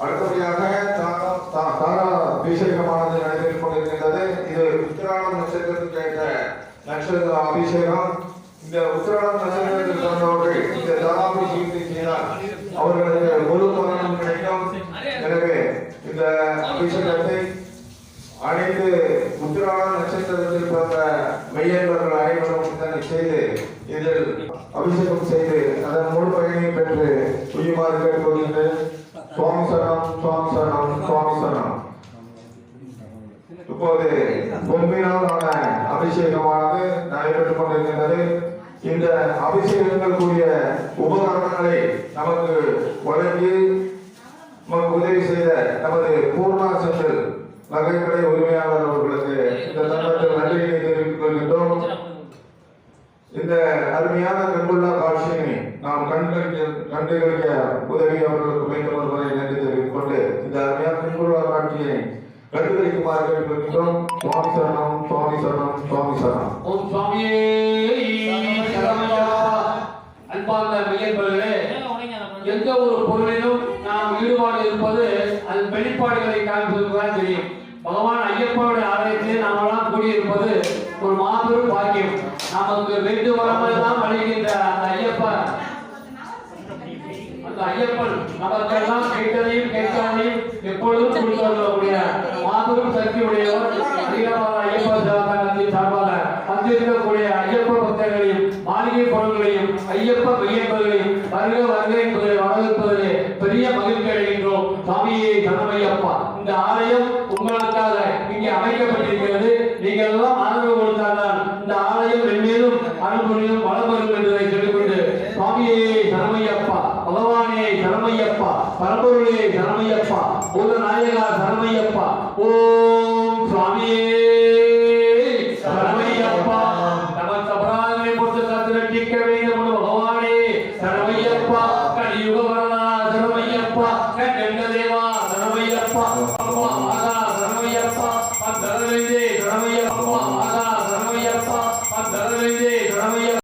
அடுத்தபடியாக தாரா- அபிஷேகமானது நடைபெற்றுக் கொண்டிருக்கின்றது இது நட்சத்திர அபிஷேகம் இந்த உத்திராடம் நட்சத்திரத்தில் இந்த முழு பலனும் கிடைக்கும் அனைத்து நட்சத்திரத்தில் பிறந்த மெய்யன்பர்கள் அனைவரும் இதனை செய்து இதில் அபிஷேகம் செய்து அதன் முழு பயனையும் பெற்று உயுமாறு கேட்டுக்கொள்கின்றேன் சுவாமி சரணம் சுவாமி சரணம் சுவாமி சரணம். இப்போது பொன்மையினாலான அபிஷேகமானது நடைபெற்றுக் கொண்டிருக்கின்றது. இந்த அபிஷேகங்கள் கூடிய உபகரணங்களை நமக்கு வழங்கி நமக்கு உதவி செய்த நமது பூர்ணா சென்று நகைக்கடை உரிமையாளர் அவர்களுக்கு இந்த தருணத்தில் நன்றியை தெரிவித்துக் கொள்கின்றோம் இந்த அருமையான கண்கொள்ளா காட்சியினை நாம் கண்களுக்கு கண்டுகளுக்க உதவி அவர்களுக்கு மீண்டும் ஒருவரை நன்றி தெரிவித்துக் கொண்டு இந்த அருமையான கண்கொள்ளா காட்சியை கண்டுகளிக்குமாறு கேட்டுக்கொள்கின்றோம். சுவாமி சரணம் சுவாமி சரணம் சுவாமி சரணம். ஓம் சுவாமியே அன்பார்ந்த மெய்யன்பர்களே எந்த ஒரு பொருளிலும் நாம் ஈடுபாடு இருப்பது அதன் வெளிப்பாடுகளை காண்பதுதான் தெரியும். பகவான் ஐயப்பனுடைய ஆலயத்திலே நாமெல்லாம் கூடியிருப்பது ஒரு மாபெரும் பாக்கியம். நமக்கு வேண்டு வராமல் வழிகின்ற அந்த ஐயப்பன். அந்த ஐயப்பன் நமக்கெல்லாம் கேட்டதையும் கேட்காதையும் எப்பொழுதும் கொடுத்து வரக்கூடிய மாபெரும் சக்தி உடையவர் அதிகமாக ஐயப்பன் தேவதானத்தின் சார்பாக வந்திருக்கக்கூடிய ஐயப்ப பக்தர்களையும் மாளிகை பொருள்களையும் ஐயப்ப மையப்பர்களையும் வருக வருக என்பதை வரவேற்பதிலே பெரிய மகிழ்ச்சி அடைகின்றோம். சாமியே சரணமையப்பா இந்த ஆலயம் உங்களுக்காக இங்கே அமைக்கப்பட்டிருக்கிறது. நீங்கள் எல்லாம் ஆதரவு ஆதியே சரமையப்பா பகவானே சரமையப்பா பரம்பொருளே சரமையப்பா பூதநாயகா சரமையப்பா ஓம் சுவாமியே சரமையப்பா நம்ம சபராஜனை பொறுத்து காத்து ரட்சிக்கவே நம்ம